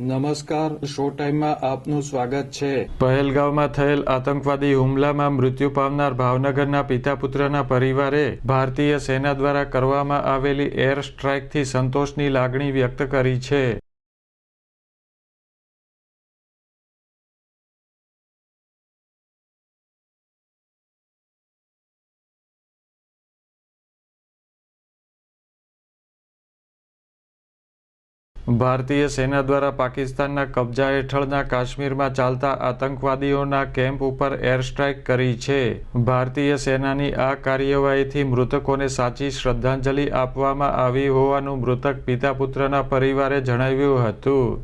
નમસ્કાર શો ટાઈમમાં આપનું સ્વાગત છે. પહેલગાંવમાં થયેલ આતંકવાદી હુમલામાં મૃત્યુ પામનાર ભાવનગરના પિતા પુત્રના પરિવારે ભારતીય સેના દ્વારા કરવામાં આવેલી એર સ્ટ્રાઇકથી સંતોષની લાગણી વ્યક્ત કરી છે. ભારતીય સેના દ્વારા પાકિસ્તાનના કબજા હેઠળના કાશ્મીરમાં ચાલતા આતંકવાદીઓના કેમ્પ ઉપર એર સ્ટ્રાઇક કરી છે. ભારતીય સેનાની આ કાર્યવાહીથી મૃતકોને સાચી શ્રદ્ધાંજલિ આપવામાં આવી હોવાનું મૃતક પિતા પુત્રના પરિવારે જણાવ્યું હતું.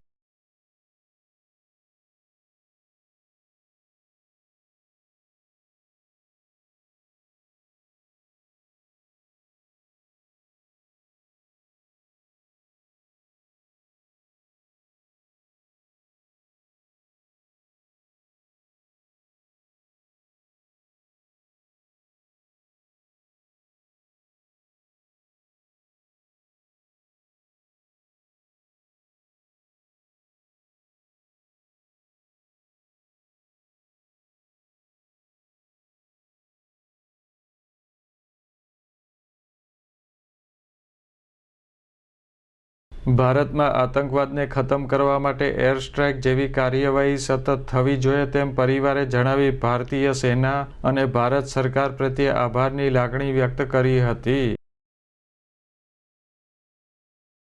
ભારતમાં આતંકવાદને ખતમ કરવા માટે એર સ્ટ્રાઇક જેવી કાર્યવાહી સતત થવી જોઈએ તેમ પરિવારે જણાવી ભારતીય સેના અને ભારત સરકાર પ્રત્યે આભારની લાગણી વ્યક્ત કરી હતી.